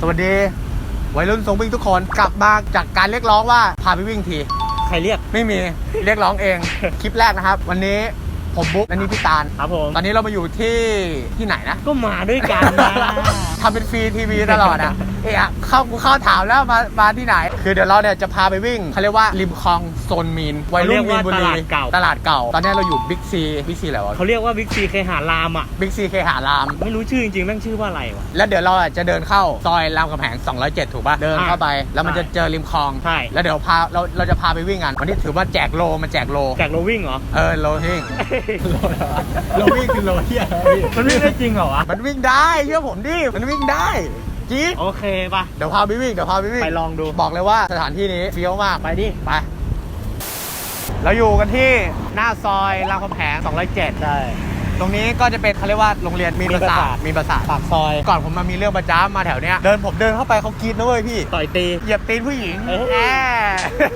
สวัสดีวัยรุ่นทรงวิ่งทุกคนกลับมาจากการเรียกร้องว่าพาไปวิ่งที ใครเรียก ไม่มี เรียกร้องเอง คลิปแรกนะครับ วันนี้ ผมบุ๊กและนี่พี่ตาลครับผมตอนนี้เรามาอยู่ที่ที่ไหนนะ ก็มาด้วยกันนะทำเป็นฟรีทีวีตลอดอะเอะอะเข้ากูเข้าถามแล้วมามาที่ไหน คือเดี๋ยวเราเนี่ยจะพาไปวิ่งเขาเรียกว่าริมคลองโซนมีนวัยรุ่นมีนบุรีตลาดเก่าตลาดเก่า ตอนนี้เราอยู่บิ๊กซีบิ๊กซีอะไรวะเขาเรียกว่าบิ๊กซีเคหารามอะบิ๊กซีเคหาราม ไม่รู้ชื่อจริงๆแม่งชื่อว่าอะไรวะแล้วเดี๋ยวเราอะจะเดินเข้าซอยรามคำแหง207 ถูกป่ะเดินเข้าไป แล้วมันจะเจอริมคลองใช่แล้วเดี๋ยวพาเราเราจะพาไปวิ่งกันวันนี้ถือว่าแจกโลมันแจกโลแจกโรวิ่งเหรอเออโลวิ่งโลโลวิ่งคือโลเที่ยมันวิ่งได้จริงเหรอวะ มันวิ่งได้เชื่อผมดิ มันวิ่งได้จริงโอเคป่ะ เดี๋ยวพาไปวิ่งเดี๋ยวพาไปวิ่ง ไปลองดู บอกเลยว่าสถานที่นี้เฟี้ยวมาก ไปดิ ไป เราอยู่กันที่หน้าซอยรามคำแหง207ใช่ ตรงนี้ก็จะเป็นเขาเรียกว่าโรงเรียนมีนประสาทมีนประสาทปากซอย ก่อนผมมามีเรื่องประจ้ามาแถวเนี้ยเดินผมเดินเข้าไปเขากรีดนะเว้ยพี่ต่อยตีเหยียบตีนผู้หญิงเอ้ยแหม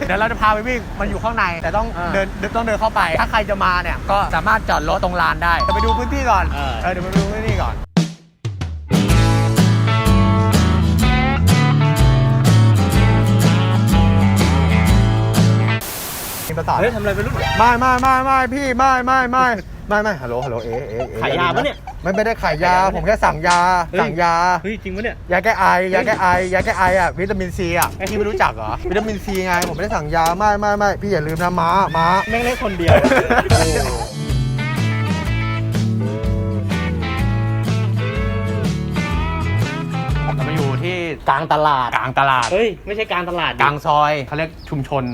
เดี๋ยวเราจะพาไปวิ่งมันอยู่ข้างในแต่ต้องอ่าเดินต้องเดินเข้าไป ถ้าใครจะมาเนี่ยก็สามารถจอดรถตรงลานได้จะไปดูพื้นที่ก่อนเออเออเดี๋ยวไปดูพื้นที่ก่อนมีประสาทเฮ้ยทำอะไรไปรุ่นไม่ไม่ไม่ไม่พี่ไม่ไม่ไม่ ไม่ไม่ฮัลโหลฮัลโหลเอ๊ะเอ๊ะเอ๊ะขายยาปะเนี่ยไม่ไม่ได้ขายยาผมแค่สั่งยา เฮ้ย สั่งยา เฮ้ยจริงปะเนี่ย ยาแก้ไอ ยาแก้ไอ ยาแก้ไออะวิตามินซีอะพี่ไม่รู้จักเหรอ วิตามินซีไง ผมไม่ได้สั่งยา ไม่ไม่ไม่พี่อย่าลืมนะม้าม้า แม่งเล่นคนเดียว โอ้เรามาอยู่ที่กลางตลาด กลางตลาด เฮ้ย ไม่ใช่กลางตลาดดิกลางซอยเขาเรียกชุมชน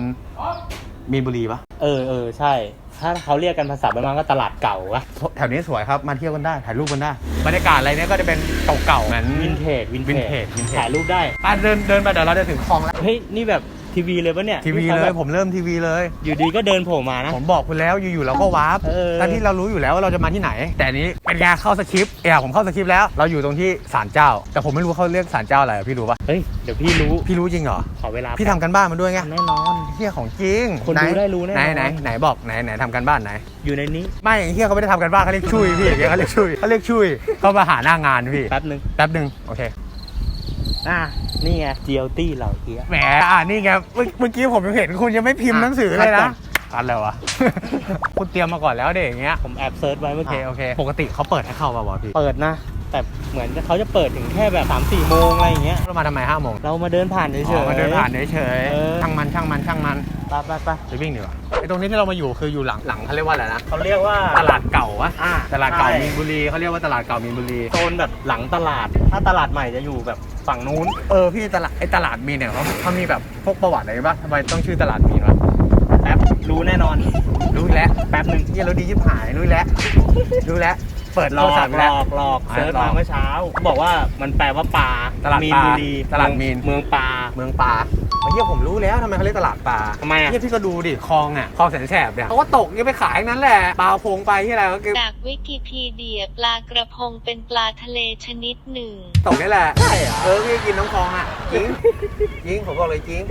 มีนบุรีปะเออเออใช่ ถ้าเขาเรียกกันภาษาบ้านๆก็ตลาดเก่าอะแถวนี้สวยครับมาเที่ยวกันได้ถ่ายรูปกันได้บรรยากาศอะไรเนี้ยก็จะเป็นเก่าๆเหมือนวินเทจวินวินเทจวินเทจถ่ายรูปได้ไปเดินเดินไปเดี๋ยวเราจะถึงคลองแล้วเฮ้ยนี่แบบ ทีวีเลยปะเนี่ยทีวีนี่ขาเลแบยบผมเริ่มทีวีเลย อยู่ดีก็เดินโผล่มานะ ผมบอกคุณแล้วอยู่ๆเราก็วาร์ปเออแต่ที่เรารู้อยู่แล้วว่าเราจะมาที่ไหน แต่อันนี้เป็นยาเข้าสคริปต์เออผมเข้าสคริปต์แล้ว เราอยู่ตรงที่ศาลเจ้า แต่ผมไม่รู้เขาเรียกศาลเจ้าอะไรอะพี่รู้ปะเฮ้ยเดี๋ยวพี่รู้พี่รู้จริงเหรอ ขอเวลาพี่ทำกันบ้านมาด้วยไงแน่นอน เฮียของจริงคนดูได้รู้แน่ไหนนอน ไหนไหนบอกไหนไหนทำกันบ้านไหน อยู่ในนี้ไม่อย่างเฮียเขาไม่ได้ทำกันบ้านเขาเรียกชุยพี่อย่างเงี้ยเขาเรียกชุยเขาเรียกชุยเขามาหาหน้างานพี่แป๊บนึงแป๊บหนึ่งโอเค อะนี่ไงเจียวตี้เหล่าเกียแหมอ่านี่ไงเมื่อเมื่อกี้ผมยังเห็นคุณยังไม่พิมพ์หนังสือเลยนะอันอะไรวะ คุณเตรียมมาก่อนแล้วเด็กอย่างเงี้ย ผมแอบเซิร์ชไว้เมื่โออเคกี้ โอเค ปกติเขาเปิดให้เข้าป่าวะพี่ เปิดนะ แต่เหมือนเขาจะเปิดถึงแค่แบบ3ามสี่โมงอะไรอย่างเงี้ย เรามาทำไมห้าโมงเรามาเดินผ่านเฉยอ๋อๆมาเดินผ่านเฉยเออ ๆช่างมันช่างมันช่างมันไปไปไปไปวิ่งดีกว่าไอ้ตรงนี้ที่เรามาอยู่คืออยู่หลังหลังเขาเรียกว่าอะไรนะ เขาเรียกว่าตลาดเก่าวะอ่าตลาดเก่าใช่มีนบุรีเขาเรียกว่าตลาดเก่ามีนบุรี โซนแบบหลังตลาด ถ้าตลาดใหม่จะอยู่แบบ ฝั่งนู้น เออพี่ตลาดไอ้ตลาดมีนเนี่ยเขาเขามีแบบพวกประวัติอะไรบ้างทำไมต้องชื่อตลาดมีนวะแป๊บรู้แน่นอน รู้แล้วแป๊บหนึ่งเฮียเราดีชิบหายรู้แล้วรู้แล้วเปิดหลโทอรกศัพท์หลแล้วอกหลอกอ่าเซิร์ชหลอกมาเมื่อเช้า บอกว่ามันแปลว่าปลาตลาดมีนปลาบุรีตลาดมีน เมืองปลาเมืองปลา เฮียผมรู้แล้วทำไมเขาเรียกตลาดปลาทำไมอะเฮียพี่ก็ดูดิคลองอะคลองแสนแสบเนี่ยเขาก็ตกเนี่ยไปขายทั้งนั้นแหละปลาโพงไปที่อะไรก็คือจากวิกิพีเดียปลากระพงเป็นปลาทะเลชนิดหนึ่ง ตกนี่แหละใช่เหรอ เออพี่กินน้ำคลองอะจริงจริงผมบอกเลยจริง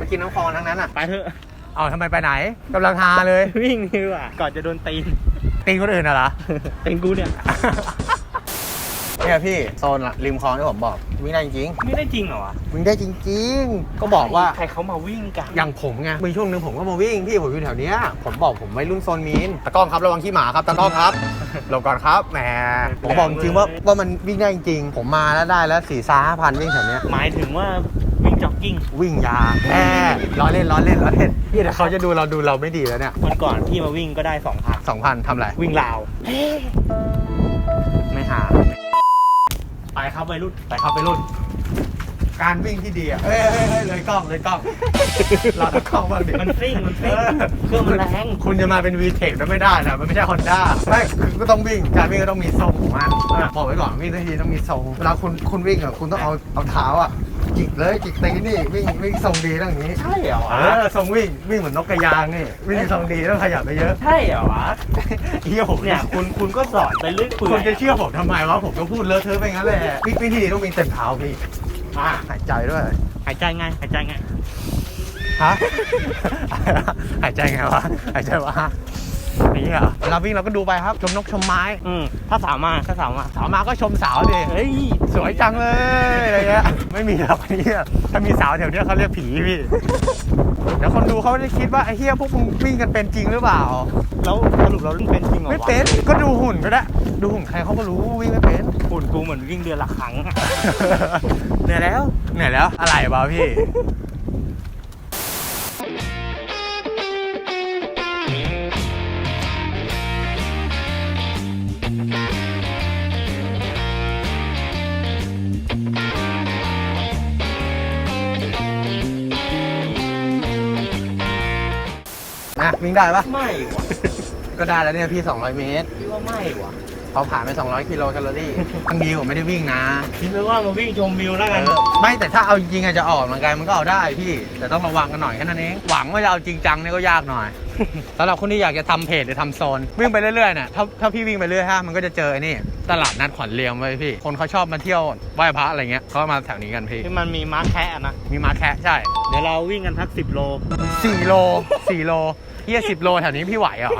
มากินน้ำคลองทั้งนั้นอะไปเถอะ เอาทำไมไปไหนกำลังหาเลยวิ่งดีกว่าก่อนจะโดนตีนตีคนอื่นน่ะเหรอเป็นกูเนี่ย เนี่ยพี่โซนละริมคลองที่ผมบอกวิ่งได้จริงไม่ได้จริงเหรอวะๆวิ่งได้จริง ๆ ก็บอกว่า ใครเขามาวิ่งกัน อย่างผมไง มีช่วงหนึ่งผมก็มาวิ่ง พี่ผมอยู่แถวเนี้ย ผมบอกผมไม่รุ่นโซนมีนตะกล้องครับระวังขี้หมาครับตะกล้องครับหลบก่อนครับแหมผมบอกจริงๆว่าว่ามันวิ่งได้จริงๆผมมาแล้วได้แล้วสี่ซ่าห้าพันวิ่งแถวเนี้ย หมายถึงว่าวิ่งจ็อกกิ้ง วิ่งยาแค่ล้อเล่นล้อเล่นล้อเล่นพี่แต่เขาจะดูเราดูเราไม่ดีแล้วเนี่ยวันก่อนพี่มาวิ่งก็ได้สองพันสองพันทำไร วิ่งราว ไม่หาไป ครับวัยรุ่นไปเข้าไปรุ่น การวิ่งที่ดีอะเฮ้ยเฮ้ยเฮ้ยเลยกล้องเลยกล้องเราต้องกล้องบ้างดิมันซิ่งมันซิ่งเออเครื่องมันแรงคุณจะมาเป็น v t e c h แล้วไม่ได้นะมันไม่ใช่ Honda ไม่คือก็ต้องวิ่งการวิ่งก็ต้องมีทรงของมันอะบอกไว้ก่อนวิ่งทันทีต้องมีทรงเวลาคุณคุณวิ่งอะคุณต้องเอาเอาเท้าอะ จิกเลยจิกตีนนี่วิ่งวิ่งทรงดีต้องอย่างนี้ใช่เหรอเอวะอทรงวิ่งวิ่งเหมือนนกกระยางนี่วิ่งทรงดีต้องขยับไปเยอะใช่เหรอวะเฮียผมเนี่ยคุณคุณก็สอนไปเรื่อยเปื่คุอณยจะเชื่อผมทำไมวะผมก็พูดเลอะเทอะไปงั้นแหละวิ่งวิธีต้องมีเต็มเท้าพี่อะหายใจด้วยหายใจไงหายใจไงฮะ หายใจไงวะหายใจวะ นี่อะเวลาวิ่งเราก็ดูไปครับ ชมนกชมไม้อืมถ้าสาวมาถ้าสาวมาสาวมาก็ชมสาวดิเฮ้ยสวยจังเลยอะไรเงี้ยไม่มีหรอกเนี่ยถ้ามีสาวแถวเนี้ยเขาเรียกผีพี่เดี๋ยวคนดูเขาจะคิดว่าไอ้เฮียพวกมึงวิ่งกันเป็นจริงหรือเปล่า แล้วสรุปเราเป็นจริงเหรอวะไม่เป็นก็ดูหุ่นก็ได้ดูหุ่นใครเขาก็รู้วิ่งไม่เป็น หุ่นกูเหมือนวิ่งเดือนละครั้งอะ เหนื่อยแล้วเหนื่อยแล้วอะไรวะพี่ วิ่งได้ปะไม่วะก็ได้แล้วเนี่ยพี่ 200 เมตร พี่ว่าไม่วะ เขาผ่านไป 200 กิโลแคลอรี่ทั้งดีผมไม่ได้วิ่งนะคิดเลยว่ามาวิ่งชมวิวแล้วกัน ไม่แต่ถ้าเอาจริงๆอะจะออกกำลังกายมันก็เอาได้พี่ แต่ต้องระวังกันหน่อยแค่นั้นเอง หวังว่าจะเอาจริงจังเนี่ยก็ยากหน่อยสำหรับคนที่อยากจะทำเพจหรือทำโซน วิ่งไปเรื่อยๆเนี่ยถ้าถ้าพี่วิ่งไปเรื่อยฮะมันก็จะเจอไอ้นี่ ตลาดนัดขวัญเรียงไว้ยพี่ คนเขาชอบมาเที่ยวไหว้พระอะไรเงี้ยเขามาแถวนี้กันพี่ที่มันมีม้าแคะนะมีมาแคะใช่ เดี๋ยวเราวิ่งกันทักสิบโลสี่โลสี่โลเฮียสิบโลแถวนี้พี่ไหวเหรอ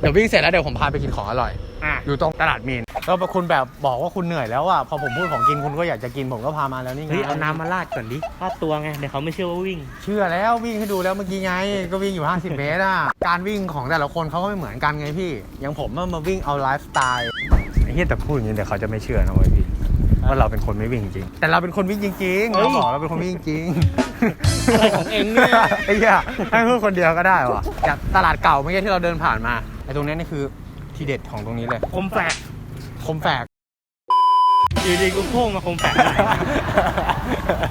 เดี๋ยววิ่งเสร็จแล้วเดี๋ยวผมพาไปกินของอร่อย อะอยู่ตรงตลาดมีนแล้วพอคุณแบบบอกว่าคุณเหนื่อยแล้วอะพอผมพูดของกินคุณก็อยากจะกินผมก็พามาแล้วนี่ไงเฮ้ยเอาน้ำมาราดก่อนดิราดตัวไงเดี๋ยวเขาไม่เชื่อว่าวิ่ง เชื่อแล้ววิ่งให้ดูแล้วเมื่อกี้ไงก็วิ่งอยู่ 50 เมตรอะการวิ่งของแต่ละคนเขาก็ไม่เหมือนกันไงพี่อย่างผมอะมาวิ่งเอาไลฟ์สไตล์ไอ้เหี้ยแต่พูดอย่างนี้เดี๋ยวเขาจะไม่เชื่อนะเว้ยพี่ว่าเราเป็นคนไม่วิ่งจริง แต่เราเป็นคนวิ่งจริงๆเฮ้ยเราบอกเราเป็นคนวิ่งจริงอะไรของเองเนี่ยไอ้เหี้ยให้พูดคนเดียวก็ได้วะจากตลาดเก่าเมื่อกี้ที่เราเดินผ่านมาไอ้ตรงนี้นี่คือ ทีเด็ดของตรงนี้เลย คมแฝกคมแฝกอยู่ดีกูโค้งมาคมแฝกได้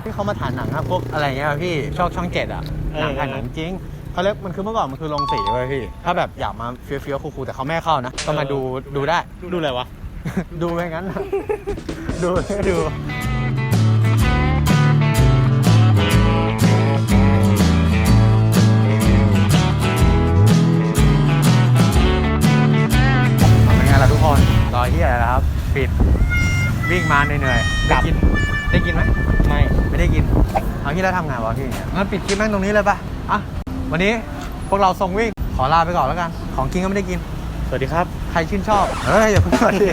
ที่เขามาถ่ายหนังอะพวกอะไรเงี้ยพี่ช่องช่องเจ็ดอะเออหนังถ่ายหนังจริงเขาเรียกมันคือเมื่อก่อนมันคือโรงสีเว้ยพี่ ถ้าแบบอยากมาเฟี้ยวๆคูลๆแต่เขาไม่ให้เข้านะ ก็มาดูดูได้ ดูอะไรวะ ดูไปงั้นดูดู เหนื่อยๆกลัได้บ กินได้กินไหมไม่ไม่ได้กินเอาที่แล้วทำไงวะพี่เนี่ยงั้นปิดคลิปแม่งตรงนี้เลยปะอะวันนี้พวกเราทรงวิ่งขอลาไปก่อนแล้วกัน ของกินก็ไม่ได้กิน สวัสดีครับ ใครชื่นชอบ เฮ้ยอย่าเพิ่งกดดิ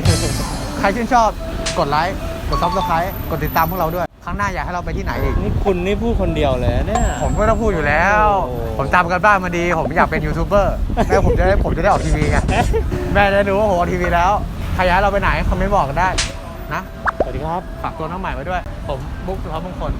ใครชื่นชอบ กดไลค์ กดซับสไครต์กดติดตามพวกเราด้วย ครั้งหน้าอยากให้เราไปที่ไหนอีก นี่คุณนี่พูดคนเดียวเลยเนี่ย ผมก็ต้องพูดอยู่แล้ว โอ้ ผมตามกันบ้านมาดี ผมอยากเป็นยูทูบเบอร์แม่ผมจะได้ผมจะได้ออกทีวีไง แม่จะได้รู้ว่าผมออกทีวีแล้ว ใครอยากให้เราไปไหนคอมเมนต์บอกกันได้นะส วัสดีครับ ฝากตัวน้องใหม่ไว้ด้วย ผมบุ๊กสุภาพมงคล